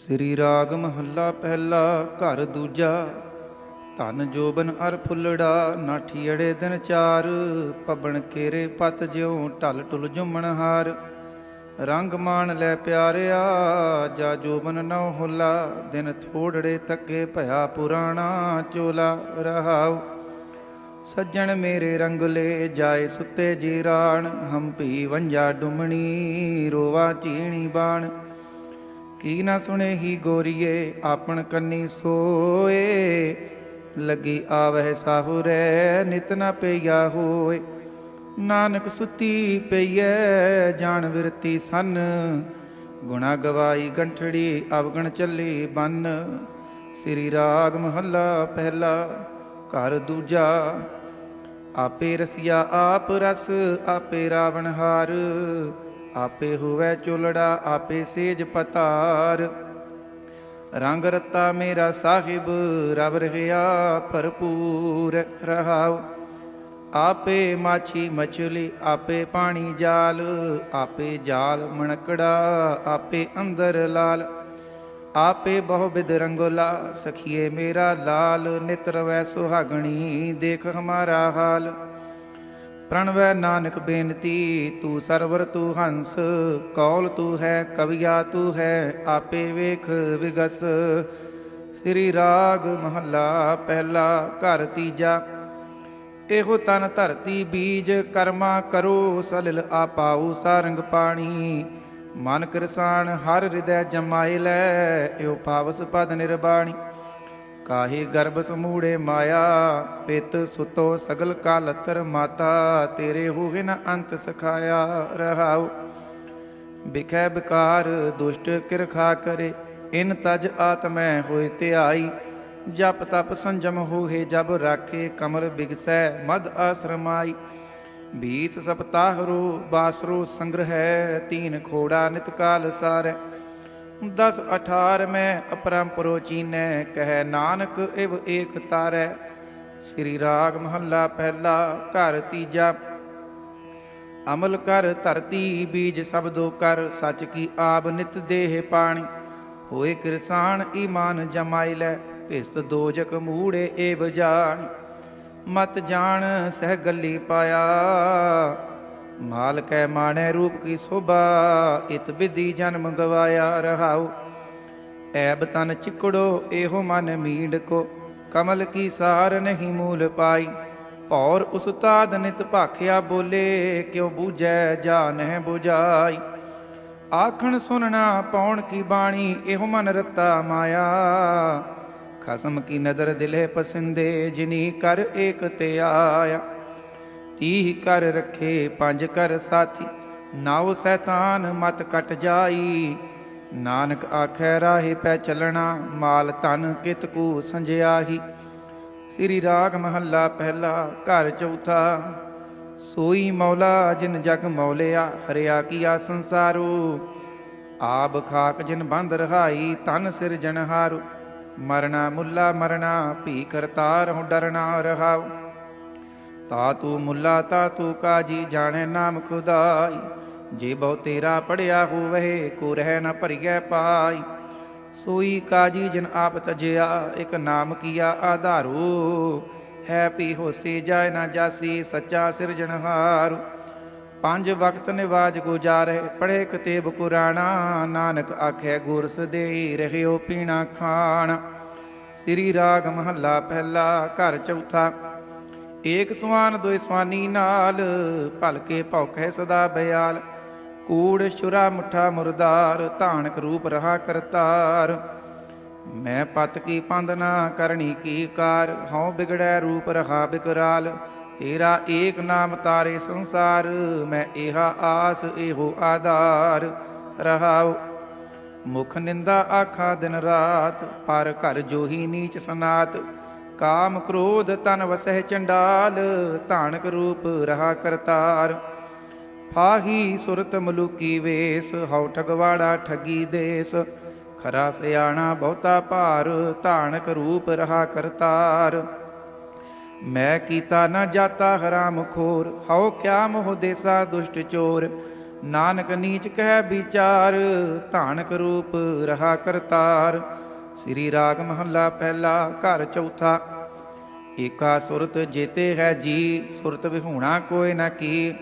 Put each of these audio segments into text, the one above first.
ਸ੍ਰੀ ਰਾਗ ਮਹੱਲਾ ਪਹਿਲਾ, ਘਰ ਦੂਜਾ। ਧਨ ਜੋਬਨ ਅਰ ਫੁੱਲੜਾ, ਨਾਠੀ ਅੜੇ ਦਿਨ ਚਾਰ। ਪਬਣ ਕੇਰੇ ਪਤ ਜਿਉ ਢਲ ਟੁਲ ਜੁਮਣ ਹਾਰ। ਰੰਗ ਮਾਣ ਲੈ ਪਿਆਰਿਆ, ਜਾ ਜੋਬਨ ਨਉ ਹੁਲਾ। ਦਿਨ ਥੋੜੜੇ ਤੱਕੇ ਭਇਆ ਪੁਰਾਣਾ ਚੋਲਾ ਰਹਾਉ। ਸੱਜਣ ਮੇਰੇ ਰੰਗਲੇ ਜਾਏ ਸੁੱਤੇ ਜੀਰਾਣ। ਹੰਪੀ ਵੰਜਾ ਡੁਮਣੀ, ਰੋਵਾ ਚੀਣੀ ਬਾਣ। ਕੀ ਨਾ ਸੁਣੇ ਹੀ ਗੋਰੀਏ, ਆਪਣ ਕੰਨੀ ਸੋਏ। ਲੱਗੀ ਆਵਹਿ ਸਾਹੁਰੈ, ਨਿਤ ਨਾ ਪਈਆ ਹੋਏ। ਨਾਨਕ ਸੁਤੀ ਪਈਐ, ਜਾਣ ਵਿਰਤੀ ਸੰਨ। ਗੁਣਾ ਗਵਾਈ ਗੰਠੜੀ, ਅਵਗਣ ਚੱਲੀ ਬੰਨ। ਸ੍ਰੀ ਰਾਗ ਮਹੱਲਾ ਪਹਿਲਾ, ਘਰ ਦੂਜਾ। ਆਪੇ ਰਸਿਆ ਆਪ ਰਸ, ਆਪੇ ਰਾਵਣ ਹਾਰ। ਆਪੇ ਹੋਵੇ ਚੁਲੜਾ, ਆਪੇ ਸੇਜ ਪਤਾਰ। ਰੰਗ ਰਤਾ ਮੇਰਾ ਸਾਹਿਬ ਰਬ ਰਹਿਆ ਭਰਪੂਰ ਰਹਾਉ। ਆਪੇ ਮਾਛੀ ਮਛਲੀ, ਆਪੇ ਪਾਣੀ ਜਾਲ, ਆਪੇ ਜਾਲ ਮਣਕੜਾ, ਆਪੇ ਅੰਦਰ ਲਾਲ। ਆਪੇ ਬਹੁ ਬਿਦ ਰੰਗੋਲਾ, ਸਖੀਏ ਮੇਰਾ ਲਾਲ ਨਿਤਰ ਵੈ ਸੁਹਾਗਣੀ, ਦੇਖ ਹਮਾਰਾ ਹਾਲ। ਪ੍ਰਣਵੈ ਨਾਨਕ ਬੇਨਤੀ, ਤੂੰ ਸਰਵਰ ਤੂੰ ਹੰਸ, ਕੌਲ ਤੂੰ ਹੈ, ਕਵਿਆ ਤੂੰ ਹੈ, ਆਪੇ ਵੇਖ ਵਿਗਸ। ਸ੍ਰੀ ਰਾਗ ਮਹੱਲਾ, ਪਹਿਲਾ ਘਰ ਤੀਜਾ। ਇਹੋ ਤਨ ਧਰਤੀ ਬੀਜ, ਕਰਮਾ ਕਰੋ, ਸਲਿਲ ਆਪਾਉ ਸਾਰੰਗ ਪਾਣੀ। ਮਨ ਕਿਰਸਾਨ, ਹਰ ਹਿਰਦੈ ਜਮਾਏ ਲੈ, ਇਹੋ ਪਾਵਸ ਪਦ ਨਿਰਬਾਣੀ। ਕਾਹੇ ਗਰਭ ਸਮੂੜੇ ਮਾਇਆ? ਪਿਤ ਸੁਤੋ ਸਗਲ ਕਾਲਤਰ ਮਾਤਾ। ਤੇਰੇ ਹੋਵੇ ਨ ਅੰਤ ਸਖਾਇਆ ਰਹਾਉ। ਬਿਖੈ ਬਿਕਾਰ, ਦੁਸ਼ਟ ਕਿਰਖਾ ਕਰੇ। ਇਨ ਤਜ ਆਤਮੈ ਹੋਇ ਧਿਆਈ। ਜਪ ਤਪ ਸੰਜਮ ਹੋਏ ਜਬ ਰਾਖੇ ਕਮਲ ਬਿਗਸੈ ਮਦ ਆਸ਼ਰਮਾਈ। ਬੀਸ ਸਪਤਾਹਰੋ ਬਾਸਰੋ ਸੰਗ੍ਰਹਿ, ਤੀਨ ਖੋੜਾ ਨਿਤ ਕਾਲ ਸਾਰੈ। ਦਸ ਅਠਾਰ ਮੈਂ ਅਪਰੰਪਰੋ ਚੀਨੈ, ਕਹਿ ਨਾਨਕ ਇਵ ਏਕ ਤਾਰੈ। ਸ੍ਰੀ ਰਾਗ ਮਹੱਲਾ ਪਹਿਲਾ, ਘਰ ਤੀਜਾ। ਅਮਲ ਕਰ ਧਰਤੀ, ਬੀਜ ਸਬਦੋ ਕਰ, ਸਚ ਕੀ ਆਬ ਨਿਤ ਦੇਹ ਪਾਣੀ। ਹੋਏ ਕਿਰਸਾਨ, ਈਮਾਨ ਜਮਾਈ ਲੈ ਭਿਸ ਦੋਜਕ ਮੂੜੇ ਏਵ ਜਾਣੀ। ਮਤ ਜਾਣ, ਸਹਿ ਗੱਲੀ ਪਾਇਆ। ਮਾਲ ਕੈ ਮਾਣੈ ਰੂਪ ਕੀ ਸੋਭਾ, ਇਤ ਬਿਧੀ ਜਨਮ ਗਵਾਇਆ ਰਹਾਉ। ਐਬ ਤਨ ਚਿਕੜੋ, ਇਹੋ ਮਨ ਮੀਂਡ ਕੋ ਕਮਲ ਕੀ ਸਾਰ ਨਹੀਂ ਮੂਲ ਪਾਈ, ਭੌਰ ਉਸਤਾਦ ਨਿਤ ਭਾਖਿਆ ਬੋਲੇ, ਕਿਉ ਬੂਝੈ ਜਾ ਨਹਿ 부ਜਾਈ ਆਖਣ ਸੁਨਣਾ ਪੌਣ ਕੀ ਬਾਣੀ, ਇਹੋ ਮਨ ਰਤਾ ਮਾਇਆ। ਖਸਮ ਕੀ ਨਦਰ ਦਿਲੇ ਪਸਿੰਦੇ, ਜਿਨੀ ਕਰ ਏਕ ਤੇ ਆਇਆ। ਤੀਹ ਕਰ ਰੱਖੇ, ਪੰਜ ਕਰ ਸਾਥੀ। ਨਾਉ ਸੈਤਾਨ ਮਤ ਕਟ ਜਾਈ। ਨਾਨਕ ਆਖੈ, ਰਾਹੇ ਪੈ ਚੱਲਣਾ, ਮਾਲ ਧਨ ਕਿਤ ਕੂ ਸੰਜਿਆਹੀ। ਸ੍ਰੀ ਰਾਗ ਮਹੱਲਾ ਪਹਿਲਾ, ਘਰ ਚੌਥਾ। ਸੋਈ ਮੌਲਾ, ਜਿਨ ਜਗ ਮੌਲਿਆ, ਹਰਿਆ ਕੀਆ ਸੰਸਾਰੂ। ਆਬ ਖਾਕ ਜਿਨ ਬੰਦ ਰਹਾਈ ਤਨ ਸਿਰ ਜਨਹਾਰੂ ਮਰਨਾ ਮੁੱਲਾ ਮਰਨਾ ਭੀ ਕਰਤਾਰ ਹੁ ਡਰਨਾ ਰਹਾਉ ਤਾ ਤੂੰ ਮੁੱਲਾ ਤਾ ਤੂੰ ਕਾਜੀ, ਜਾਣੈ ਨਾਮ ਖੁਦਾਈ। ਜੇ ਬਹੁ ਤੇਰਾ ਪੜਿਆ ਹੋਵੇ ਕੋ ਰਹਿ ਨ ਭਰੀਐ ਪਾਈ। ਸੋਈ ਕਾਜੀ, ਜਿਨ ਆਪ ਤਜਿਆ, ਇਕ ਨਾਮ ਕੀਆ ਆਧਾਰੂ। ਹੈ ਪੀ ਹੋਸੀ ਜਾਇ ਨਾ ਜਾਸੀ, ਸੱਚਾ ਸਿਰਜਣਹਾਰ ਪੰਜ ਵਕਤ ਨਿਵਾਜ ਗੁਜਾਰੇ ਪੜੇ ਕਤੇਬ ਕੁਰਾਣਾ। ਨਾਨਕ ਆਖੇ ਗੁਰਸ ਦੇ ਰਹਿਓ ਪੀਣਾ ਖਾਣ। ਸ੍ਰੀ ਰਾਗ ਮਹੱਲਾ ਪਹਿਲਾ, ਘਰ ਚੌਥਾ। ਏਕ ਸੁਆਨ ਦੋਇ ਸਵਾਨੀ ਨਾਲ ਭਲਕੇ ਭੌਖੈ ਸਦਾ ਬਿਆਲ। ਕੂੜ ਸ਼ੁਰਾ ਮੁਠਾ, ਮੁਰਦਾਰ, ਧਾਨਕ ਰੂਪ ਰਹਾ ਕਰਤਾਰ। ਮੈਂ ਪਤ ਕੀ ਪੰਦ ਨਾ ਕਰਨੀ ਕੀ ਕਾਰ, ਹਉ ਬਿਗੜੈ ਰੂਪ ਰਹਾ ਬਿਕਰਾਲ। ਤੇਰਾ ਏਕ ਨਾਮ ਤਾਰੇ ਸੰਸਾਰ, ਮੈਂ ਇਹਾ ਆਸ ਇਹੋ ਆਧਾਰ। ਰਹਾਉ, ਮੁਖ ਨਿੰਦਾ ਆਖਾ ਦਿਨ ਰਾਤ, ਪਰ ਘਰ ਜੋਹੀ ਨੀਚ ਸਨਾਤ। ਕਾਮ ਕ੍ਰੋਧ ਤਨ ਵਸਹਿ ਚੰਡਾਲ, ਧਾਨਕ ਰੂਪ ਰਹਾ ਕਰਤਾਰ। ਫਾਹੀ ਸੁਰਤ ਮਲੂਕੀ ਵੇਸ, ਹਉ ਠਗਵਾੜਾ ਠਗੀ ਦੇਸ। ਖਰਾ ਸਿਆਣਾ ਬਹੁਤਾ ਭਾਰ, ਧਾਨਕ ਰੂਪ ਰਹਾ ਕਰਤਾਰ। ਮੈਂ ਕੀਤਾ ਨਾ ਜਾਤਾ ਹਰਾਮ ਖੋਰ, ਹਉ ਕਿਆ ਮੋਹ ਦੇਸਾ ਦੁਸ਼ਟ ਚੋਰ। ਨਾਨਕ ਨੀਚ ਕਹਿ ਵਿਚਾਰ, ਧਾਨਕ ਰੂਪ ਰਹਾ ਕਰਤਾਰ। ਸ੍ਰੀ ਰਾਗ ਮਹੱਲਾ ਪਹਿਲਾ, ਘਰ ਚੌਥਾ। ਏਕਾ ਸੁਰਤ ਜੇਤੇ ਹੈ ਜੀ, ਸੁਰਤ ਵਿਹੂਣਾ ਕੋਇ ਨਾ ਕੀ।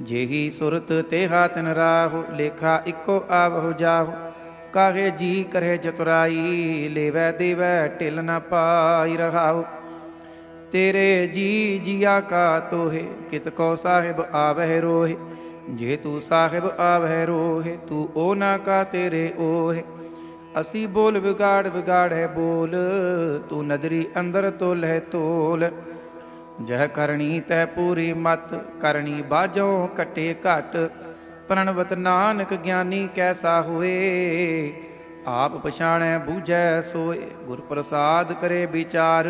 ਜਿਹੀ ਸੁਰਤ ਤੇਹਾ ਤਨ ਰਾਹੁ, ਲੇਖਾ ਇੱਕੋ ਆਵਹੁ ਜਾਹੁ। ਕਾਹੇ ਜੀ ਕਰੇ ਚਤੁਰਾਈ, ਲੇਵੈ ਦੇਵੈ ਢਿਲ ਨਾ ਪਾਈ ਰਹਾਉ। ਤੇਰੇ ਜੀ ਜੀਆ ਕਾ ਤੋਹੇ, ਕਿਤ ਕੋ ਸਾਹਿਬ ਆਵਹਿ ਰੋਹੇ। ਜੇ ਤੂੰ ਸਾਹਿਬ ਆਵਹਿ ਰੋਹੇ, ਤੂੰ ਓ ਨਾ ਕਾ ਤੇਰੇ ਓਹੇ। ਅਸੀਂ ਬੋਲ ਵਿਗਾੜ ਵਿਗਾੜੈ ਬੋਲ, ਤੂੰ ਨਦਰੀ ਅੰਦਰ ਤੋਲੈ ਤੋਲ। ਜਹ ਕਰਨੀ ਤੈ ਪੂਰੀ ਮਤ, ਕਰਨੀ ਬਾਝੋਂ ਕਟੇ ਘਟ। ਪ੍ਰਣਵਤ ਨਾਨਕ ਗਿਆਨੀ ਕੈਸਾ ਹੋਏ? ਆਪ ਪਛਾਣੈ, ਬੂਝੈ, ਸੋਏ। ਗੁਰ ਪ੍ਰਸਾਦ ਕਰੇ ਵਿਚਾਰ,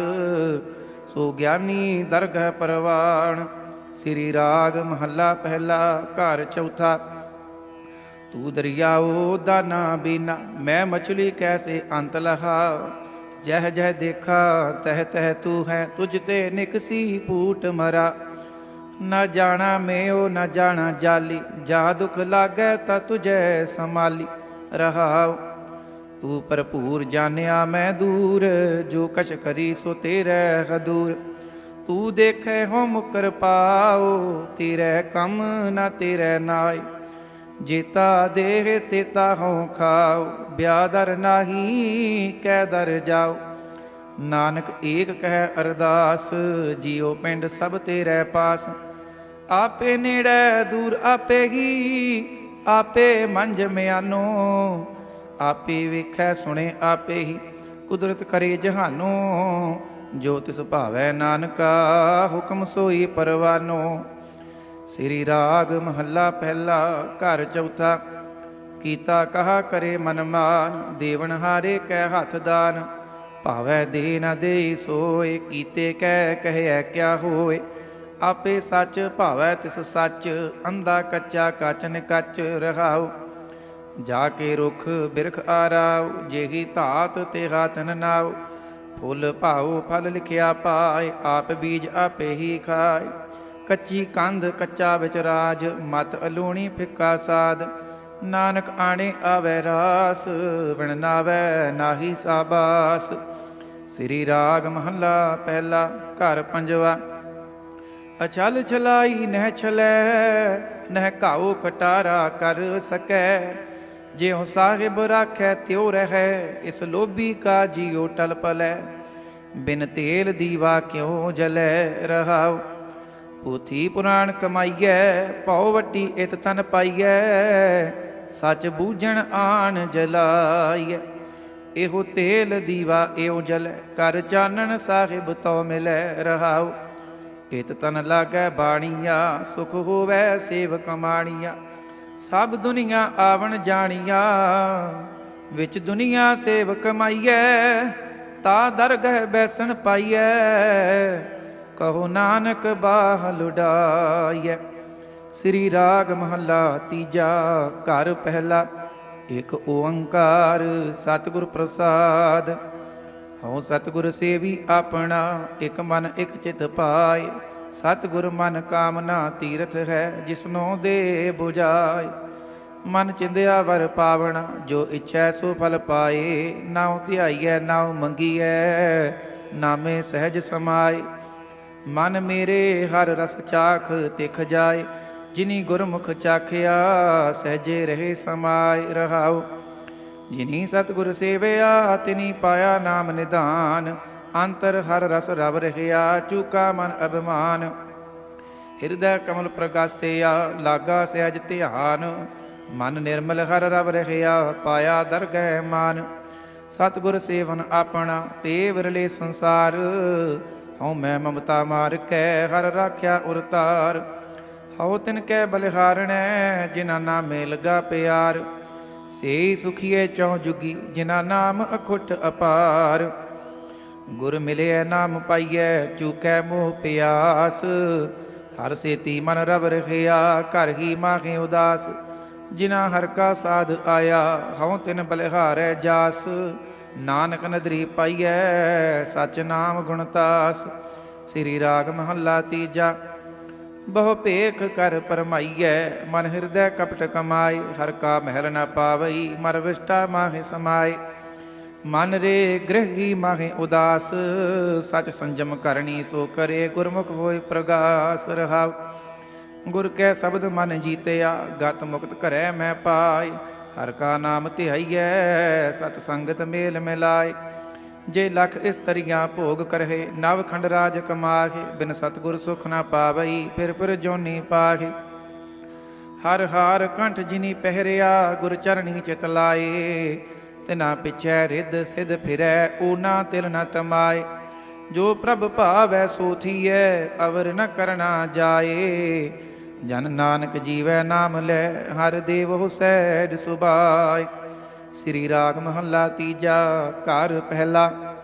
ਸੋ ਗਿਆਨੀ ਦਰਗਹ ਪਰਵਾਣ। ਸ੍ਰੀ ਰਾਗ ਮਹੱਲਾ ਪਹਿਲਾ, ਘਰ ਚੌਥਾ। ਤੂੰ ਦਰਿਆਓ ਦਾਨਾ ਬੀਨਾ ਮੈਂ ਮਛਲੀ ਕੈਸੇ ਅੰਤ ਲਹਾ? ਜਹ ਜਹ ਦੇਖਾ, ਤਹ ਤਹ ਤੂੰ ਹੈ, ਤੁਝ ਤੇ ਨਿਕਸੀ ਪੂਟ ਮਰਾ। ਨਾ ਜਾਣਾ ਮੇਓ, ਨਾ ਜਾਣਾ ਜਾਲੀ, ਜਾ ਦੁਖ ਲਾਗੈ ਤਾ ਤੁਝੈ ਸੰਭਾਲੀ ਰਹਾਉ ਤੂੰ ਭਰਪੂਰ ਜਾਣਿਆ ਮੈਂ ਦੂਰ, ਜੋ ਕਛ ਕਰੀ ਸੋ ਤੇਰੇ ਹਦੂਰ। ਤੂੰ ਦੇਖੈ ਹੋ ਮੁਕਰ ਪਾਓ, ਤੇਰੇ ਕੰਮ ਨਾ ਤੇਰੇ ਨਾਈ ਜੇਤਾ ਦੇਹ ਤੇਤਾ ਹਉ ਖਾਓ, ਬਿਆਦਰ ਨਾਹੀ ਕੈ ਦਰ ਜਾਓ। ਨਾਨਕ ਏਕ ਕਹਿ ਅਰਦਾਸ, ਜੀਉ ਪਿੰਡ ਸਭ ਤੇਰੇ ਪਾਸ। ਆਪੇ ਨੇੜੇ ਦੂਰ ਆਪੇ ਹੀ, ਆਪੇ ਮੰਝ ਮਿਆਨੋ। ਆਪੇ ਵੇਖੈ ਸੁਣੇ ਆਪੇ ਹੀ, ਕੁਦਰਤ ਕਰੇ ਜਹਾਨੋ। ਜੋ ਤਿਸ ਭਾਵੈ ਨਾਨਕਾ, ਹੁਕਮ ਸੋਈ ਪਰਵਾਨੋ। ਸ੍ਰੀ ਰਾਗ ਮਹੱਲਾ ਪਹਿਲਾ, ਘਰ ਚੌਥਾ। ਕੀਤਾ ਕਹਾ ਕਰੇ ਮਨਮਾਨ ਦੇਵਨ ਹਾਰੇ ਕੈ ਹੱਥ ਦਾਨ। ਭਾਵੈ ਦੇ ਨਾ ਦੇਈ ਸੋਏ, ਕੀਤੇ ਕਹਿ ਕਹਿਆ ਕਿਆ ਹੋਏ। ਆਪੇ ਸੱਚ, ਭਾਵੈ ਤਿਸ ਸੱਚ ਅੰਦਾ ਕੱਚਾ ਕਚਨ ਕੱਚ ਰਹਾਉ। ਜਾ ਕੇ ਰੁਖ ਬਿਰਖ ਆਰਾਉ, ਜੇਹੀ ਧਾਤ ਤੇ ਤਨ ਨਾਉ। ਫੁੱਲ ਭਾਉ, ਫਲ ਲਿਖਿਆ ਪਾਏ, ਆਪ ਬੀਜ ਆਪੇ ਹੀ ਖਾਏ। ਕੱਚੀ ਕੰਧ, ਕੱਚਾ ਵਿੱਚ ਰਾਜ, ਮਤ ਅਲੂਣੀ ਫਿੱਕਾ ਸਾਦ ਨਾਨਕ ਆਣੇ ਆਵੈ ਰਾਸ ਵਿਣ ਨਾਹੀ ਸਾਬਾਸ। ਸ੍ਰੀ ਰਾਗ ਮਹੱਲਾ, ਪਹਿਲਾ ਘਰ ਪੰਜਵਾ। ਅਚਲ ਛਲਾਈ ਨਹਿ ਛਲੈ, ਨਹਿ ਘਾਉ ਕਟਾਰਾ ਕਰ ਸਕੈ। ਜਿਉ ਸਾਹਿਬ ਰਾਖੈ ਤਿਉ ਰਹਿ, ਇਸ ਲੋਭੀ ਕਾ ਜੀਉ ਟਲ ਪਲੈ। ਬਿਨ ਤੇਲ ਦੀਵਾ ਕਿਉ ਜਲੈ ਰਹਾਉ? ਪੋਥੀ ਪੁਰਾਣ ਕਮਾਈਐ ਪਉ ਵੱਟੀ ਇਤ ਤਨ ਪਾਈਐ, ਸੱਚ ਬੂਝਣ ਆਣ ਜਲਾਈਐ। ਇਹੋ ਤੇਲ ਦੀਵਾ ਇਹੋ ਜਲੈ, ਕਰ ਚਾਨਣ ਸਾਹਿਬ ਤਉ ਮਿਲੈ ਰਹਾਉ। ਇਤ ਤਨ ਲਾਗੈ ਬਾਣੀਆ, ਸੁਖ ਹੋਵੈ ਸੇਵ ਕਮਾਣੀਆ। ਸਭ ਦੁਨੀਆ ਆਵਣ ਜਾਣੀਆ, ਵਿੱਚ ਦੁਨੀਆ ਸੇਵ ਕਮਾਈਐ, ਤਾ ਦਰਗਹਿ ਬੈਸਣ ਪਾਈਐ। ਕਹੋ ਨਾਨਕ ਬਾਹ ਲੁਡਾਈਐ। ਸ੍ਰੀ ਰਾਗ ਮਹੱਲਾ ਤੀਜਾ, ਘਰ ਪਹਿਲਾ ਇਕ ਓੰਕਾਰ ਸਤਿਗੁਰ ਪ੍ਰਸਾਦ। ਹਉ ਸਤਿਗੁਰ ਸੇਵੀ ਆਪਣਾ, ਇਕ ਮਨ ਇਕ ਚਿਤ ਪਾਏ। ਸਤਿਗੁਰ ਮਨ ਕਾਮਨਾ ਤੀਰਥ ਹੈ, ਜਿਸਨੋ ਦੇ 부ਜਾਏ ਮਨ ਚਿੰਦਿਆ ਵਰ ਪਾਵਣਾ, ਜੋ ਇੱਛੈ ਸੋ ਫਲ ਪਾਏ। ਨਾਉ ਧਿਆਈਐ, ਨਾਉ ਮੰਗੀਐ, ਨਾਮੇ ਸਹਿਜ ਸਮਾਏ। ਮਨ ਮੇਰੇ ਹਰ ਰਸ ਚਾਖ ਤਿਖ ਜਾਏ, ਜਿਨੀ ਗੁਰਮੁਖ ਚਾਖਿਆ ਸਹਜੇ ਰਹੇ ਸਮਾਏ ਰਹਾਉ। ਜਿਨੀ ਸਤਿਗੁਰ ਸੇਵਿਆ ਤਿਨੀ ਪਾਇਆ ਨਾਮ ਨਿਧਾਨ, ਅੰਤਰ ਹਰ ਰਸ ਰਵ ਰਹਿਆ ਚੂਕਾ ਮਨ ਅਭਿਮਾਨ। ਹਿਰਦੈ ਕਮਲ ਪ੍ਰਗਾਸਿਆ, ਲਾਗਾ ਸਹਿਜ ਧਿਆਨ। ਮਨ ਨਿਰਮਲ ਹਰ ਰਵ ਰਹਿਆ, ਪਾਇਆ ਦਰਗਹਿ ਮਾਨ। ਸਤਿਗੁਰ ਸੇਵਨ ਆਪਣਾ, ਤੇ ਵਿਰਲੇ ਸੰਸਾਰ। ਹਉ ਮੈਂ ਮਮਤਾ ਮਾਰ ਕੈ ਹਰ ਰਾਖਿਆ ਉਰਤਾਰ। ਹਉ ਤਿਨ ਕੈ ਬਲਿਹਾਰਣੈ ਜਿਨਾ ਨਾਮੇ ਲਗਾ ਪਿਆਰ। ਸੇ ਸੁਖੀਏ ਚੌ ਜੁਗੀ ਜਿਨਾ ਨਾਮ ਅਖੁੱਟ ਅਪਾਰ। ਗੁਰ ਮਿਲਿਆ ਨਾਮ ਪਾਈਐ, ਚੂਕੈ ਮੋਹ ਪਿਆਸ। ਹਰ ਸੇਤੀ ਮਨ ਰਵ ਰਖਿਆ, ਘਰ ਹੀ ਮਾਹੇ ਉਦਾਸ। ਜਿਨਾ ਹਰ ਕਾ ਸਾਧ ਆਇਆ, ਹਉ ਤਿਨ ਬਲਿਹਾਰੈ ਜਾਸ। ਨਾਨਕ ਨਦਰੀ ਪਾਈਐ ਸਚ ਨਾਮ ਗੁਣਤਾਸ। ਸ੍ਰੀ ਰਾਗ ਮਹੱਲਾ ਤੀਜਾ, ਬਹੁ ਭੇਖ ਕਰ ਪਰਮਾਈਐ, ਮਨ ਹਿਰਦੈ ਕਪਟ ਕਮਾਏ, ਹਰ ਕਾ ਮਹਿਲ ਨਾ ਪਾਵਈ, ਮਰ ਵਿਸ਼ਟਾ ਮਾਹੇ ਸਮਾਏ। ਮਨ ਰੇ ਗ੍ਰਹਿ ਮਾਹੇ ਉਦਾਸ, ਸਚ ਸੰਜਮ ਕਰਨੀ ਸੋ ਕਰੇ, ਗੁਰਮੁਖ ਹੋਏ ਪ੍ਰਗਾਸ ਰਹਾਉ। ਗੁਰ ਕੈ ਸ਼ਬਦ ਮਨ ਜੀਤਿਆ, ਗਤ ਮੁਕਤ ਕਰੈ ਮੈਂ ਪਾਈ ਹਰ ਕਾ ਨਾਮ ਧਿਆਈਐ, ਸਤ ਸੰਗਤ ਮੇਲ ਮਿਲਾਏ। ਜੇ ਲਖ ਇਸਤਰੀਆਂ ਭੋਗ ਕਰਹਿ, ਨਵ ਖੰਡ ਰਾਜ ਕਮਾਹੇ। ਬਿਨ ਸਤਗੁਰ ਸੁਖ ਨਾ ਪਾਵਈ, ਫਿਰ ਫਿਰ ਜੋਨੀ ਪਾਹੇ। ਹਰ ਹਾਰ ਕੰਠ ਜਿਨੀ ਪਹਿਰਿਆ, ਗੁਰ ਚਰਣੀ ਚਿਤ ਲਾਏ। ਤਿਨਾ ਪਿਛੈ ਰਿੱਧ ਸਿਧ ਫਿਰੈ, ਊਨਾ ਤਿਲ ਨ ਤਮਾਏ। ਜੋ ਪ੍ਰਭ ਭਾਵੈ, ਸੋ ਥੀਐ, ਅਵਰ ਨ ਕਰਨਾ ਜਾਏ। ਜਨ ਨਾਨਕ ਜੀਵੈ ਨਾਮ ਲੈ, ਹਰ ਦੇਵ ਸੈਡ ਸੁਭਾਏ। ਸ੍ਰੀ ਰਾਗ ਮਹੱਲਾ ਤੀਜਾ, ਘਰ ਪਹਿਲਾ।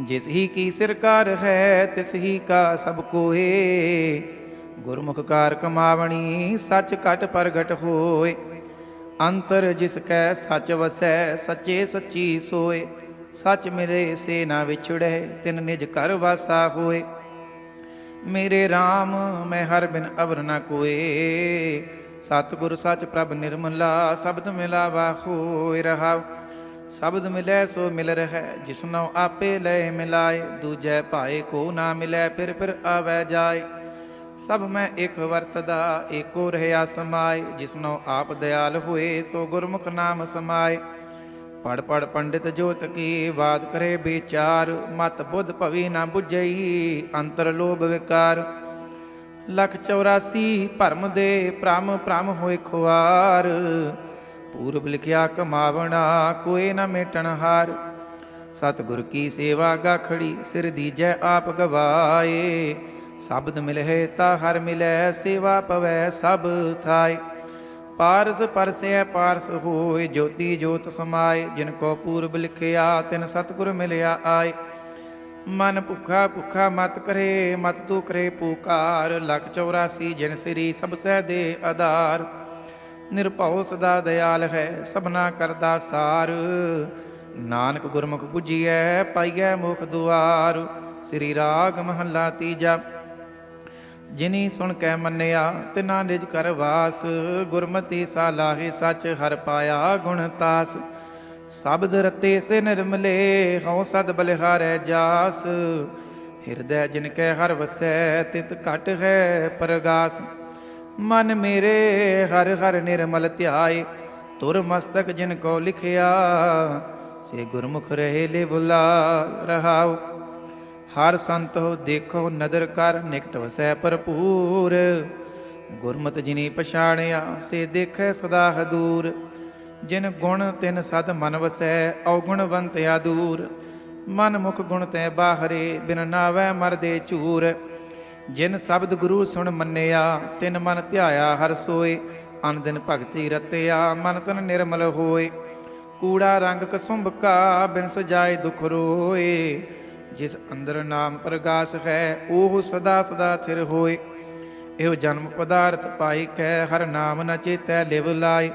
ਜਿਸ ਹੀ ਕੀ ਸਿਰਕਾਰ ਹੈ, ਤਿਸ ਹੀ ਕਾ ਸਭ ਕੋਏ। ਗੁਰਮੁਖ ਕਾਰ ਕਮਾਵਣੀ, ਸੱਚ ਘਟ ਪ੍ਰਗਟ ਹੋਏ। ਅੰਤਰ ਜਿਸ ਕੈ ਸੱਚ ਵਸੈ, ਸੱਚੇ ਸੱਚੀ ਸੋਏ। ਸੱਚ ਮਿਲੇ ਸੇ ਨਾ ਵਿਛੜੈ, ਤਿਨ ਨਿਜ ਘਰ ਵਾਸਾ ਹੋਏ। ਮੇਰੇ RAM ਮੈਂ ਹਰ ਬਿਨ ਅਵਰ ਨ ਕੋਏ। ਸਤਿਗੁਰ ਸੱਚ ਪ੍ਰਭ ਨਿਰਮਲਾ, ਸ਼ਬਦ ਮਿਲਾਵਾ ਹੋਇ ਰਹਾ ਸ਼ਬਦ ਮਿਲੈ ਸੋ ਮਿਲ ਰਹੈ ਜਿਸਨੋ ਆਪੇ ਲੈ ਮਿਲਾਏ। ਦੂਜੈ ਭਾਏ ਕੋ ਨਾ ਮਿਲੈ, ਫਿਰ ਫਿਰ ਆਵੈ ਜਾਏ। ਸਭ ਮੈਂ ਇੱਕ ਵਰਤਦਾ, ਏਕੋ ਰਹਿਆ ਸਮਾਏ। ਜਿਸਨੋ ਆਪ ਦਿਆਲ ਹੋਏ, ਸੋ ਗੁਰਮੁਖ ਨਾਮ ਸਮਾਏ। ਪੜ ਪੜ ਪੰਡਿਤ ਜੋਤ ਕੀ ਬਾਤ ਕਰੇ ਵਿਚਾਰ, ਮਤ ਬੁੱਧ ਭਵੀ ਨਾ 부ਝਈ ਅੰਤਰ ਲੋਭ ਵਿਕਾਰ। ਲਖ 84 ਭਰਮ ਦੇ ਭ੍ਰਮ ਭ੍ਰਮ ਹੋਏ ਖੁਆਰ। ਪੂਰਬ ਲਿਖਿਆ ਕਮਾਵਣਾ ਕੋਈ ਨਾ ਮੇਟਣ ਹਾਰ। ਸਤਿਗੁਰ ਕੀ ਸੇਵਾ ਗਾਖੜੀ, ਸਿਰ ਦੀਜੈ ਆਪ ਗਵਾਏ। ਸ਼ਬਦ ਮਿਲਹਿ ਤਾ ਹਰ ਮਿਲੈ ਸੇਵਾ ਪਵੈ ਸਭ ਥਾਈ ਪਾਰਸ ਪਰਸੈ ਪਾਰਸ ਹੋਏ, ਜੋਤੀ ਜੋਤ ਸਮਾਏ, ਜਿਨ ਕੋ ਪੂਰਬ ਲਿਖਿਆ, ਤਿਨ ਸਤਿਗੁਰ ਮਿਲਿਆ ਆਏ। ਮਨ ਭੁੱਖਾ ਭੁੱਖਾ ਮਤ ਕਰੇ, ਮਤ ਤੂ ਕਰੇ ਪੁਕਾਰ। ਲਖ 84 ਜਿਨ ਸ੍ਰੀ ਸਭ ਸਹਿ ਦੇ ਆਧਾਰ। ਨਿਰਭਉ ਸਦਾ ਦਿਆਲ ਹੈ, ਸਭਨਾ ਕਰਦਾ ਸਾਰ। ਨਾਨਕ ਗੁਰਮੁਖ 부ਜੀਐ ਪਾਈਐ ਮੁਖ ਦੁਆਰ। ਸ੍ਰੀ ਰਾਗ ਮਹੱਲਾ ਤੀਜਾ। ਜਿਨੀ ਸੁਣ ਕੈ ਮੰਨਿਆ, ਤਿਨਾ ਨਿਜ ਕਰ ਵਾਸ। ਗੁਰਮਤੀ ਸਾਲਾਹੇ ਸੱਚ ਹਰ ਪਾਇਆ ਗੁਣ ਤਾਸ। ਸ਼ਬਦ ਰਤੇ ਸੇ ਨਿਰਮਲੇ, ਹਉ ਸਦ ਬਲਿਹਾਰੈ ਜਾਸ। ਹਿਰਦੈ ਜਿਨ ਕੈ ਹਰ ਵਸੈ, ਤਿਤ ਘਟ ਹੈ ਪ੍ਰਗਾਸ। ਮਨ ਮੇਰੇ ਹਰ ਹਰ ਨਿਰਮਲ ਧਿਆਏ, ਤੁਰ ਮਸਤਕ ਜਿਨ ਕੋ ਲਿਖਿਆ। ਸੇ ਗੁਰਮੁਖ ਰਹੇ ਲੈ ਬੁਲਾ ਰਹਾਉ। ਹਰ ਸੰਤ ਹੋ ਦੇਖੋ ਨਦਰ ਕਰ ਨਿਕਟ ਵਸੈ ਭਰਪੂਰ। ਗੁਰਮਤ ਜਿਨੀ ਪਛਾਣਿਆ, ਸੇ ਦੇਖੈ ਸਦਾ ਹਦੂਰ। ਜਿਨ ਗੁਣ ਤਿਨ ਸਦ ਮਨ ਵਸੈ ਔਗੁਣਵੰਤ ਦੂਰ ਮਨ ਮੁਖ ਗੁਣ ਤੈ ਬਾਹਰੇ, ਬਿਨ ਨਾਵੈ ਮਰਦੇ ਝੂਰ। ਜਿਨ ਸ਼ਬਦ ਗੁਰੂ ਸੁਣ ਮੰਨਿਆ, ਤਿਨ ਮਨ ਧਿਆਇਆ ਹਰ ਸੋਏ। ਅਨ ਦਿਨ ਭਗਤੀ ਰਤਿਆ, ਮਨ ਤਨ ਨਿਰਮਲ ਹੋਏ। ਕੂੜਾ ਰੰਗ ਕਸੁੰਭ ਕਾ ਬਿਨ ਸਜਾਏ ਦੁਖ ਰੋਏ। ਜਿਸ ਅੰਦਰ ਨਾਮ ਪ੍ਰਗਾਸ ਹੈ, ਉਹ ਸਦਾ ਸਦਾ ਥਿਰ ਹੋਏ। ਇਹੋ ਜਨਮ ਪਦਾਰਥ ਪਾਈ ਕੈ, ਹਰ ਨਾਮ ਨ ਚੇਤੈ ਲਿਵ ਲਾਇ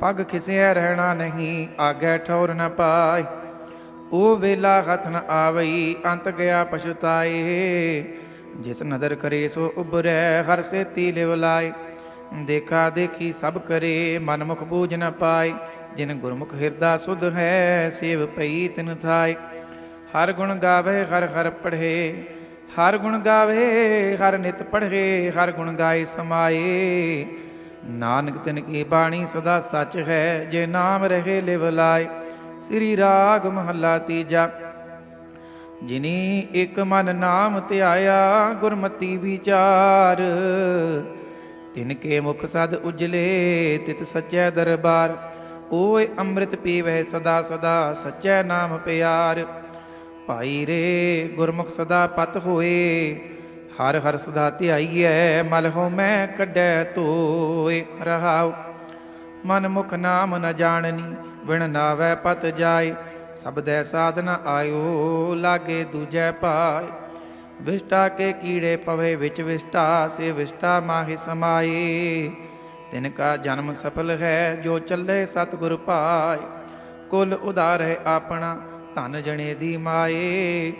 ਪਗ ਖਿਸਿਆ ਰਹਿਣਾ ਨਹੀਂ, ਆਗੇ ਠੌਰ ਨ ਪਾਈ ਉਹ ਵੇਲਾ ਹੱਥ ਨ ਆਵਈ, ਅੰਤ ਗਿਆ ਪਛਤਾਏ। ਜਿਸ ਨਦਰ ਕਰੇ, ਸੋ ਉਬਰੈ ਹਰ ਸੇਤੀ ਲਿਵ ਲਾਇ ਦੇਖਾ ਦੇਖੀ ਸਭ ਕਰੇ ਮਨ ਮੁਖ ਬੂਝ ਨ ਪਾਏ। ਜਿਨ ਗੁਰਮੁਖ ਹਿਰਦਾ ਸੁਧ ਹੈ, ਸੇਵ ਪਈ ਤਿਨ ਥਾਈ ਹਰ ਗੁਣ ਗਾਵੇ, ਹਰ ਹਰ ਪੜ੍ਹੇ। ਹਰ ਗੁਣ ਗਾਵੇ, ਹਰ ਨਿਤ ਪੜ੍ਹੇ, ਹਰ ਗੁਣ ਗਾਏ ਸਮਾਏ। ਨਾਨਕ ਤਿਨ ਕੀ ਬਾਣੀ ਸਦਾ ਸੱਚ ਹੈ, ਜੇ ਨਾਮ ਰਹੇ ਲਿਵ ਲਾਏ। ਸ੍ਰੀ ਰਾਗ ਮਹੱਲਾ ਤੀਜਾ। ਜਿਨੀ ਇੱਕ ਮਨ ਨਾਮ ਧਿਆਇਆ, ਗੁਰਮਤੀ ਵਿਚਾਰ। ਤਿਨ ਕੇ ਮੁਖ ਸਦ ਉਜਲੇ, ਤਿਤ ਸੱਚੈ ਦਰਬਾਰ। ਓਏ ਅੰਮ੍ਰਿਤ ਪੀਵੈ ਸਦਾ ਸਦਾ, ਸੱਚੈ ਨਾਮ ਪਿਆਰ। ਭਾਈ ਰੇ, ਗੁਰਮੁਖ ਸਦਾ ਪਤ ਹੋਏ। ਹਰ ਹਰ ਸਦਾ ਧਿਆਈਐ, ਮਲ ਹੋ ਮੈਂ ਕੱਢੈ ਤੋਏ ਰਹਾਉ, ਮਨ ਮੁਖ ਨਾਮ ਨ ਜਾਣਨੀ ਵਿਣ ਨਾਵੈ ਪਤ ਜਾਏ। ਸਬਦੈ ਸਾਧਨ ਆਇਓ, ਲਾਗੇ ਦੂਜੈ ਪਾਏ। ਵਿਸ਼ਟਾ ਕੇ ਕੀੜੇ ਪਵੇ, ਵਿੱਚ ਵਿਸ਼ਟਾ, ਸੇ ਵਿਸ਼ਟਾ ਮਾਹੀ ਸਮਾਏ। ਤਿਨ ਕਾ ਜਨਮ ਸਫਲ ਹੈ, ਜੋ ਚੱਲੇ ਸਤਿਗੁਰ ਪਾਏ। ਕੁਲ ਉਦਾਰ ਹੈ ਆਪਣਾ ਧਨ ਜਣੇ ਦੀ ਮਾਏ,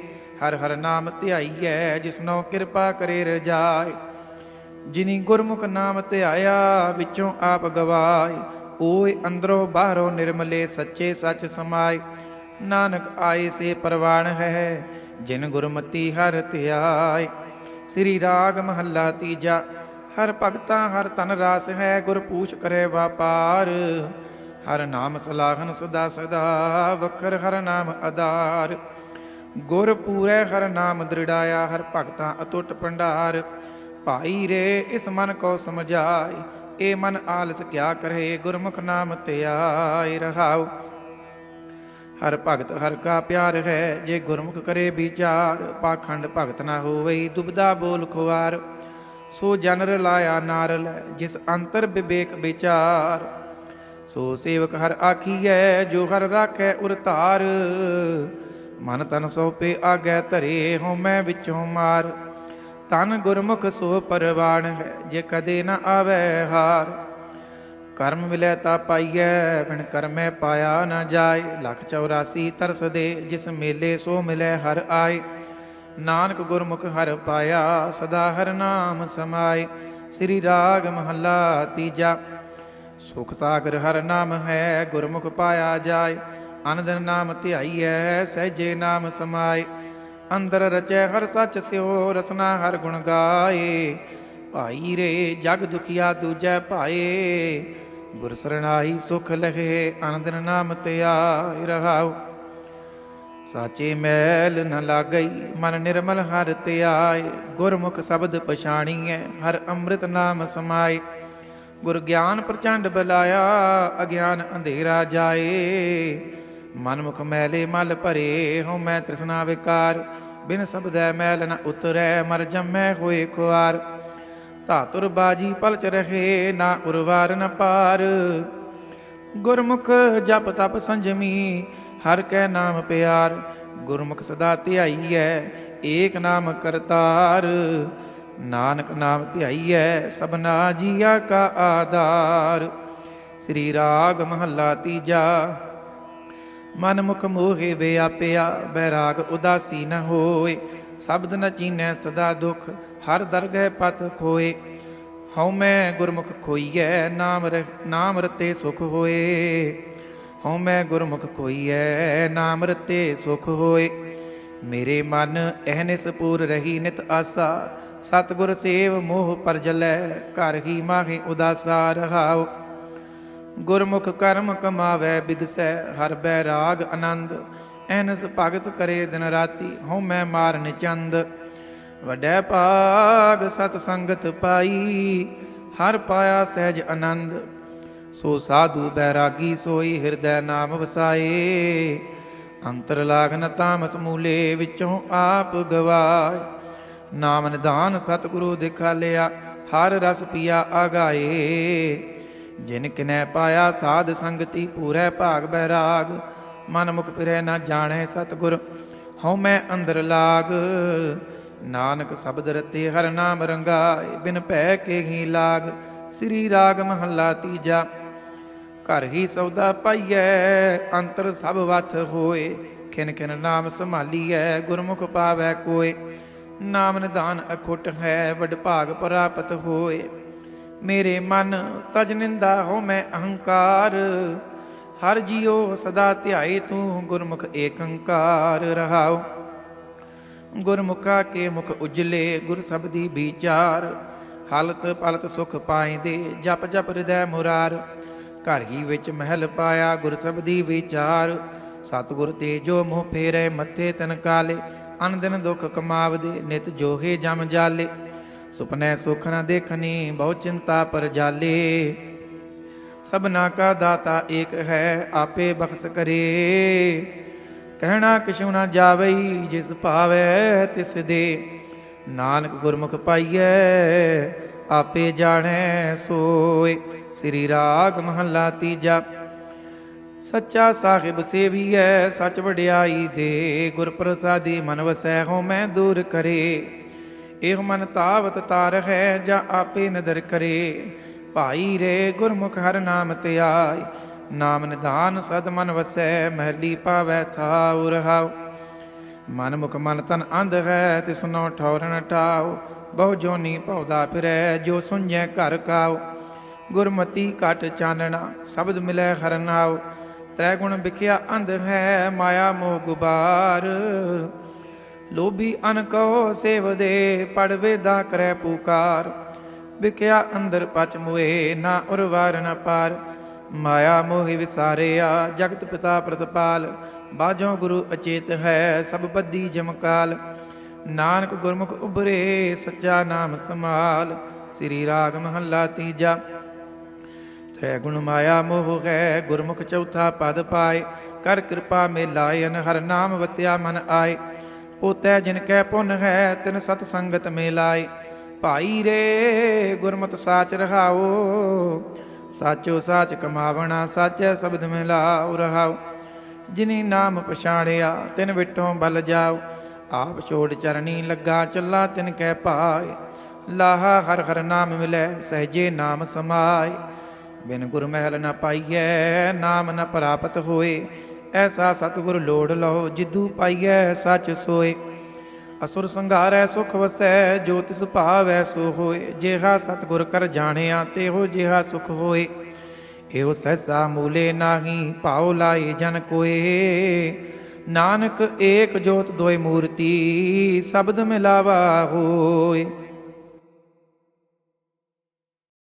ਹਰ ਹਰ ਨਾਮ ਧਿਆਈਐ, ਜਿਸਨੋ ਕਿਰਪਾ ਕਰੇ ਰਜਾਏ। ਜਿਨੀ ਗੁਰਮੁਖ ਨਾਮ ਧਿਆਇਆ, ਵਿੱਚੋਂ ਆਪ ਗਵਾਏ। ਓਏ ਅੰਦਰੋਂ ਬਾਹਰੋਂ ਨਿਰਮਲੇ ਸੱਚੇ ਸੱਚ ਸਮਾਏ। ਨਾਨਕ ਆਏ ਸੇ ਪਰਵਾਣ ਹੈ, ਜਿਨ ਗੁਰਮਤੀ ਹਰ ਧਿਆਏ। ਸ੍ਰੀ ਰਾਗ ਮਹੱਲਾ ਤੀਜਾ, ਹਰ ਭਗਤਾ ਹਰ ਤਨ ਰਾਸ ਹੈ ਗੁਰ ਪੂਛ ਕਰੇ ਵਾਪਾਰ। ਹਰ ਨਾਮ ਸਲਾਹਨ ਸਦਾ ਸਦਾ, ਵਖਰ ਹਰ ਨਾਮ ਆਧਾਰ। ਗੁਰ ਪੂਰੇ ਹਰ ਨਾਮ ਦ੍ਰਿੜਾਇਆ, ਹਰ ਭਗਤਾਂ ਅਟੁੱਟ ਭੰਡਾਰ। ਭਾਈ ਰੇ, ਇਸ ਮਨ ਕੋ ਸਮਝਾਈ ਏ ਮਨ ਆਲਸ ਕਿਆ ਕਰੇ, ਗੁਰਮੁਖ ਨਾਮ ਧਿਆਇ ਰਹਾਉ। ਹਰ ਭਗਤ ਹਰ ਕਾ ਪਿਆਰ ਹੈ, ਜੇ ਗੁਰਮੁਖ ਕਰੇ ਵਿਚਾਰ, ਪਾਖੰਡ ਭਗਤ ਨਾ ਹੋਵੇ, ਦੁਬਦਾ ਬੋਲ ਖੁਆਰ। ਸੋ ਜਨਰ ਲਾਇਆ ਨਾਰ ਜਿਸ ਅੰਤਰ ਵਿਵੇਕ ਵਿਚਾਰ। ਸੋ ਸੇਵਕ ਹਰ ਆਖੀਐ, ਜੋ ਹਰ ਰਾਖੈ ਉਰ ਧਾਰ। ਮਨ ਤਨ ਸੋਪੇ ਆਗੈ ਧਰੇ ਹਉ ਮੈਂ ਵਿੱਚੋਂ ਮਾਰ। ਤਨ ਗੁਰਮੁਖ ਸੋ ਪਰਵਾਣ ਹੈ, ਜੇ ਕਦੇ ਨਾ ਆਵੈ ਹਾਰ। ਕਰਮ ਮਿਲੇ ਤਾਂ ਪਾਈਐ, ਬਿਨ ਕਰਮੈ ਪਾਇਆ ਨਾ ਜਾਏ। ਲੱਖ 84 ਤਰਸ ਦੇ, ਜਿਸ ਮੇਲੇ ਸੋ ਮਿਲੇ ਹਰ ਆਏ। ਨਾਨਕ ਗੁਰਮੁਖ ਹਰ ਪਾਇਆ, ਸਦਾ ਹਰ ਨਾਮ ਸਮਾਏ। ਸ੍ਰੀ ਰਾਗ ਮਹੱਲਾ ਤੀਜਾ। ਸੁਖ ਸਾਗਰ ਹਰ ਨਾਮ ਹੈ, ਗੁਰਮੁਖ ਪਾਇਆ ਜਾਏ। ਅਨੰਦਨ ਨਾਮ ਧਿਆਈਐ, ਸਹਿਜੇ ਨਾਮ ਸਮਾਏ। ਅੰਦਰ ਰਚੈ ਹਰ ਸੱਚ ਸਿਓ ਰਸਨਾ ਹਰ ਗੁਣ ਗਾਏ। ਭਾਈ ਰੇ, ਜਗ ਦੁਖੀਆ ਦੂਜੈ ਭਾਏ। ਗੁਰ ਸਰਣਾਈ ਸੁਖ ਲਹੇ ਆਨੰਦ ਨਾਮ ਧਿਆਇ ਰਹਾਉ। ਸਾਚੇ ਮੈਲ ਨ ਲਾਗਈ, ਮਨ ਨਿਰਮਲ ਹਰ ਧਿਆਏ। ਗੁਰਮੁਖ ਸ਼ਬਦ ਪਛਾਣੀਐ, ਹਰ ਅੰਮ੍ਰਿਤ ਨਾਮ ਸਮਾਏ। ਗੁਰ ਗਿਆਨ ਪ੍ਰਚੰਡ ਬਲਾਇਆ, ਅਗਿਆਨ ਅੰਧੇਰਾ ਜਾਏ। ਮਨ ਮੁਖ ਮੈਲੇ ਮਲ ਭਰੇ ਹਉ ਮੈਂ ਤ੍ਰਿਸ਼ਨਾ ਵਿਕਾਰ। ਬਿਨ ਸਬਦੈ ਮੈਲ ਨ ਉਤਰੈ, ਮਰ ਜੰਮੈ ਹੋਏ ਕੁਆਰ ਧਾਤੁਰ ਬਾਜੀ ਪਲਚ ਰਹੇ, ਨਾ ਉਰਵਾਰ ਨ ਪਾਰ। ਗੁਰਮੁਖ ਜਪ ਤਪ ਸੰਜਮੀ, ਹਰ ਕੈ ਨਾਮ ਪਿਆਰ। ਗੁਰਮੁਖ ਸਦਾ ਧਿਆਈਐ ਏਕ ਨਾਮ ਕਰਤਾਰ। ਨਾਨਕ ਨਾਮ ਧਿਆਈਐ, ਸਭਨਾ ਜੀਆ ਕਾ ਆਧਾਰ। ਸ੍ਰੀ ਰਾਗ ਮਹੱਲਾ ਤੀਜਾ, ਮਨ ਮੁਖ ਮੋਹਿ ਵਿਆਪਿਆ ਬੈਰਾਗ ਉਦਾਸੀ ਨ ਹੋਏ। ਸ਼ਬਦ ਨ ਚੀਨੈ ਸਦਾ ਦੁਖ, ਹਰ ਦਰਗਹਿ ਪਤ ਖੋਏ। ਹਉ ਮੈਂ ਗੁਰਮੁਖ ਖੋਈਐ, ਨਾਮ ਰ- ਨਾਮ ਰਤੇ ਸੁਖ ਹੋਏ। ਹਉ ਮੈਂ ਗੁਰਮੁਖ ਖੋਈਐ, ਨਾਮ ਰਤੇ ਸੁਖ ਹੋਏ। ਮੇਰੇ ਮਨ ਅਹਨਿਸ ਪੂਰ ਰਹੀ ਨਿਤ ਆਸਾ ਸਤਿਗੁਰ ਸੇਵ ਮੋਹ ਪਰਜਲੈ ਘਰ ਹੀ ਮਾਹੇ ਉਦਾਸਾ ਰਹਾਉ। ਗੁਰਮੁਖ ਕਰਮ ਕਮਾਵੇ, ਬਿਗਸੈ, ਹਰ ਬੈਰਾਗ ਆਨੰਦ। ਐਨਸ ਭਗਤ ਕਰੇ ਦਿਨ ਰਾਤੀ ਹਉ ਮੈਂ ਮਾਰਨ ਚੰਦ। ਵਡੈ ਭਾਗ ਸਤ ਸੰਗਤ ਪਾਈ, ਹਰ ਪਾਇਆ ਸਹਿਜ ਆਨੰਦ। ਸੋ ਸਾਧੂ ਬੈਰਾਗੀ ਸੋਈ, ਹਿਰਦੈ ਨਾਮ ਵਸਾਏ। ਅੰਤਰ ਲਾਗਨ ਤਾਮਸ ਮੂਲੇ ਵਿੱਚੋਂ ਆਪ ਗਵਾਏ। ਨਾਮ ਨਿਧਾਨ ਸਤਿਗੁਰੂ ਦਿਖਾ ਲਿਆ ਹਰ ਰਸ ਪੀਆ ਆਗਾਏ। ਜਿਨ ਕਿਨੈ ਪਾਇਆ ਸਾਧ ਸੰਗਤੀ, ਪੂਰੈ ਭਾਗ ਬੈਰਾਗ। ਮਨ ਮੁਖ ਫਿਰੈ ਨਾ ਜਾਣੈ ਸਤਿਗੁਰ, ਹਉ ਮੈਂ ਅੰਦਰ ਲਾਗ। ਨਾਨਕ ਸ਼ਬਦ ਰਤੇ ਹਰ ਨਾਮ ਰੰਗਾਏ, ਬਿਨ ਭੈ ਕੇ ਹੀ ਲਾਗ। ਸ੍ਰੀ ਰਾਗ ਮਹੱਲਾ ਤੀਜਾ, ਘਰ ਹੀ ਸੌਦਾ ਪਾਈਐ, ਅੰਤਰ ਸਭ ਵਥ ਹੋਏ। ਖਿਨ ਖਿਨ ਨਾਮ ਸੰਭਾਲੀਐ, ਗੁਰਮੁਖ ਪਾਵੈ ਕੋਏ। ਨਾਮ ਨਿਧਾਨ ਅਖੁੱਟ ਹੈ, ਵਡ ਭਾਗ ਪ੍ਰਾਪਤ ਹੋਏ। ਮੇਰੇ ਮਨ, ਤਜ ਨਿੰਦਾ ਹੋ ਮੈਂ ਅਹੰਕਾਰ। ਹਰ ਜਿਉ ਸਦਾ ਧਿਆਏ ਤੂੰ, ਗੁਰਮੁਖ ਏਕੰਕਾਰ ਰਹਾਉ। ਗੁਰਮੁਖਾ ਕੇ ਮੁਖ ਉਜਲੇ, ਗੁਰ ਸਬਦੀ ਵਿਚਾਰ। ਹਲਤ ਪਲਤ ਸੁਖ ਪਾਇਂਦੇ, ਜਪ ਜਪ ਹਿਰਦੈ ਮੁਰਾਰ। ਘਰ ਹੀ ਵਿੱਚ ਮਹਿਲ ਪਾਇਆ ਗੁਰ ਸਬਦੀ ਵਿਚਾਰ। ਸਤਿਗੁਰ ਤੇ ਜੋ ਮੋਹ ਫੇਰੇ, ਮੱਥੇ ਤਨ ਕਾਲੇ। ਅਨ ਦੁਖ ਕਮਾਵਦੇ, ਨਿਤ ਜੋਹੇ ਜਮ ਜਾਲੇ। ਸੁਪਨੇ ਸੁਖ ਨ ਦੇਖਨੀ, ਬਹੁ ਚਿੰਤਾ ਪਰ ਜਾਲੇ। ਸਭਨਾ ਕਾ ਦਾਤਾ ਏਕ ਹੈ, ਆਪੇ ਬਖਸ਼ ਕਰੇ। ਕਹਿਣਾ ਕਿਛੂ ਨਾ ਜਾਵਈ, ਜਿਸ ਭਾਵੈ ਤਿਸ ਦੇ। ਨਾਨਕ ਗੁਰਮੁਖ ਪਾਈਐ, ਆਪੇ ਜਾਣੈ ਸੋਏ। ਸ੍ਰੀ ਰਾਗ ਮਹੱਲਾ ਤੀਜਾ। ਸੱਚਾ ਸਾਹਿਬ ਸੇਵੀਐ, ਸਚ ਵਡਿਆਈ ਦੇ। ਗੁਰ ਪ੍ਰਸਾਦੀ ਮਨ ਵਸੈ ਹੋ ਮੈਂ ਦੂਰ ਕਰੇ। ਇਹ ਮਨ ਤਾਵਤ ਤਾਰ ਹੈ ਜਾਂ ਆਪੇ ਨਦਰ ਕਰੇ। ਭਾਈ ਰੇ ਗੁਰਮੁਖ ਹਰ ਨਾਮ ਧਿਆਈ ਨਾਮ ਨਿਧਾਨ ਸਦ ਮਨ ਵਸੈ, ਮਹਿਲੀ ਪਾਵੈ ਥਾਉ ਰਹਾਉ। ਮਨ ਮੁਖ ਮਨ ਤਨ ਅੰਧ ਹੈ ਤਿਸਨੋ ਠੌਰਨ ਟਾਉ। ਬਹੁ ਜੋਨੀ ਭਉਦਾ ਫਿਰੈ, ਜੋ ਸੁਣਜੈ ਘਰ ਕਾਉ। ਗੁਰਮਤੀ ਘਟ ਚਾਨਣਾ, ਸ਼ਬਦ ਮਿਲੈ ਹਰਨਾਉ ਤ੍ਰੈ ਗੁਣ ਵਿਖਿਆ ਅੰਧ ਹੈ, ਮਾਇਆ ਮੋਹ ਗੁਬਾਰ ਲੋਭੀ ਅਨ ਕਹੋ ਸੇਵ ਦੇ, ਪੜ ਵੇਦਾਂ ਕਰੈ ਪੁਕਾਰ। ਵਿਖਿਆ ਅੰਦਰ ਪਚ ਮੁਏ, ਨਾ ਉਰਵਾਰ ਨ ਪਾਰ। ਮਾਇਆ ਮੋਹਿ ਵਿਸਾਰਿਆ, ਜਗਤ ਪਿਤਾ ਪ੍ਰਤਪਾਲ। ਬਾਝੋਂ ਗੁਰੂ ਅਚੇਤ ਹੈ, ਸਭ ਬੱਦੀ ਜਮਕਾਲ ਨਾਨਕ ਗੁਰਮੁਖ ਉਬਰੇ ਸੱਚਾ ਨਾਮ ਸਮਾਲ ਸ੍ਰੀ ਰਾਗ ਮਹੱਲਾ ਤੀਜਾ। ਤ੍ਰੈ ਗੁਣ ਮਾਇਆ ਮੋਹ ਹੈ, ਗੁਰਮੁਖ ਚੌਥਾ ਪਦ ਪਾਏ। ਕਰ ਕਿਰਪਾ ਮੇਲਾਇ ਅਨ ਹਰ ਨਾਮ ਵਸਿਆ ਮਨ ਆਏ। ਪੋਤੈ ਜਿਨ ਕੈ ਪੁੰਨ ਹੈ, ਤਿਨ ਸਤ ਸੰਗਤ ਮੇਲਾਏ। ਭਾਈ ਰੇ, ਗੁਰਮਤਿ ਸਾਚ ਰਹਾਓ। ਸਾਚੋ ਸਾਚ ਕਮਾਵਣਾ, ਸਾਚੈ ਸ਼ਬਦ ਮਿਲਾਉ ਰਹਾਓ। ਜਿਨੀ ਨਾਮ ਪਛਾੜਿਆ ਤਿਨ ਵਿਟੋਂ ਬਲ ਜਾਓ। ਆਪ ਛੋੜ ਚਰਣੀ ਲੱਗਾ, ਚੱਲਾ ਤਿਨ ਕੈ ਪਾਏ। ਲਾਹਾ ਹਰ ਹਰ ਨਾਮ ਮਿਲੈ, ਸਹਜੇ ਨਾਮ ਸਮਾਏ। ਬਿਨ ਗੁਰ ਮਹਿਲ ਨ ਪਾਈਐ, ਨਾਮ ਨਾ ਪ੍ਰਾਪਤ ਹੋਏ। ਐਸਾ ਸਤਿਗੁਰ ਲੋੜ ਲਓ, ਜਿੱਦੂ ਪਾਈਐ, ਸੱਚ ਸੋਏ। ਅਸੁਰ ਸੰਘਾਰੈ, ਸੁਖ ਵਸੈ, ਜੋ ਤਿਸ ਭਾਵੈ, ਸੋ ਹੋਏ। ਜਿਹਾ ਸਤਿਗੁਰ ਕਰ ਜਾਣਿਆ, ਤੇਹੋ ਜਿਹਾ ਸੁਖ ਹੋਏ। ਇਹੋ ਸਹਿਸਾ ਮੂਲੇ ਨਾਹੀ, ਭਾਉ ਲਾਏ ਜਨ ਕੋਏ। ਨਾਨਕ ਏਕ ਜੋਤ ਦੋਇ ਮੂਰਤੀ, ਸ਼ਬਦ ਮਿਲਾਵਾ ਹੋਏ।